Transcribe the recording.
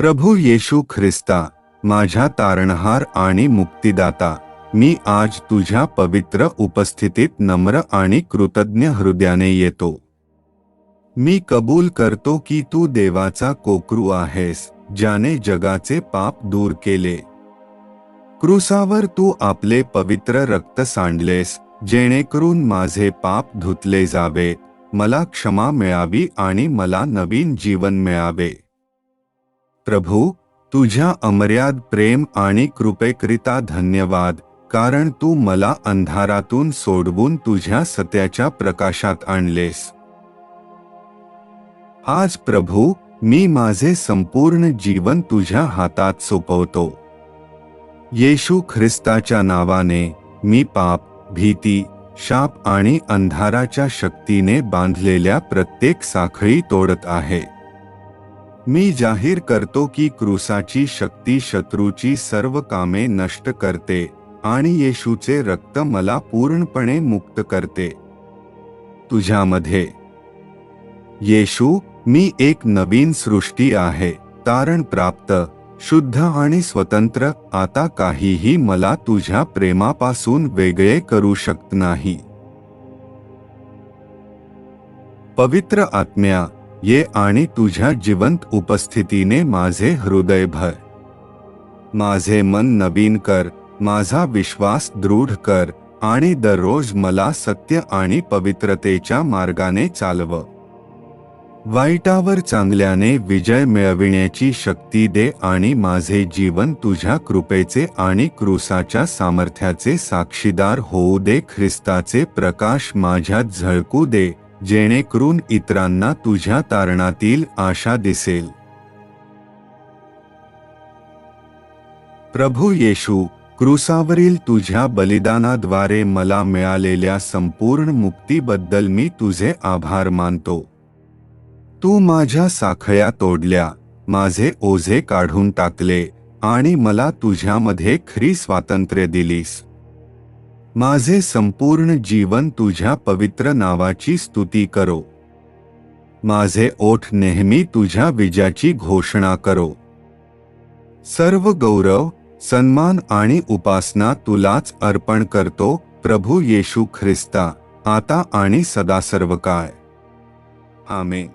प्रभू येशू ख्रिस्ता माझ्या तारणहार आणि मुक्तिदाता मी आज तुझ्या पवित्र उपस्थितीत नम्र आणि कृतज्ञ हृदयाने येतो. मी कबूल करतो की तू देवाचा कोकरू आहेस ज्याने जगाचे पाप दूर केले. क्रुसावर तू आपले पवित्र रक्त सांडलेस जेणेकरून माझे पाप धुतले जावे मला क्षमा मिळावी आणि मला नवीन जीवन मिळावे. प्रभू तुझ्या अमर्याद प्रेम आणि कृपेकरिता धन्यवाद कारण तू मला अंधारातून सोडवून तुझ्या सत्याच्या प्रकाशात आणलेस. आज प्रभू मी माझे संपूर्ण जीवन तुझ्या हातात सोपवतो. येशू ख्रिस्ताच्या नावाने मी पाप भीती शाप आणि अंधाराच्या शक्तीने बांधलेल्या प्रत्येक साखळी तोडत आहे. मी जाहीर करतो की क्रूसाची शक्ती शत्रूची सर्व कामे नष्ट करते आणि येशूचे रक्त मला पूर्णपणे मुक्त करते. तुझ्यामध्ये येशू मी एक नवीन सृष्टी आहे तारण प्राप्त शुद्ध आणि स्वतंत्र आता काहीही मला तुझ्या प्रेमापासून वेगळे करू शकत नाही. पवित्र आत्म्या ये आणि तुझ्या जिवंत उपस्थितीने माझे हृदय भर माझे मन नवीन कर माझा विश्वास दृढ कर आणि दररोज मला सत्य आणि पवित्रतेच्या मार्गाने चालव. वाईटावर चांगल्याने विजय मिळविण्याची शक्ती दे आणि माझे जीवन तुझ्या कृपेचे आणि क्रूसाच्या सामर्थ्याचे साक्षीदार होऊ दे ख्रिस्ताचे प्रकाश माझ्यात झळकू दे जेणेकरून इतरांना तुझ्या तारणातील आशा दिसेल. प्रभू येशू क्रूसावरील तुझ्या बलिदानाद्वारे मला मिळालेल्या संपूर्ण मुक्तीबद्दल मी तुझे आभार मानतो. तू माझ्या साखळ्या तोडल्या माझे ओझे काढून टाकले आणि मला तुझ्यामध्ये खरी स्वातंत्र्य दिलीस. माझे संपूर्ण जीवन तुझ्या पवित्र नावाची स्तुती करो. माझे ओठ नेहमी तुझ्या विजयाची घोषणा करो. सर्व गौरव सन्मान आणि उपासना तुलाच अर्पण करतो प्रभू येशू ख्रिस्ता. आता आणि सदा सर्व काय आमेन.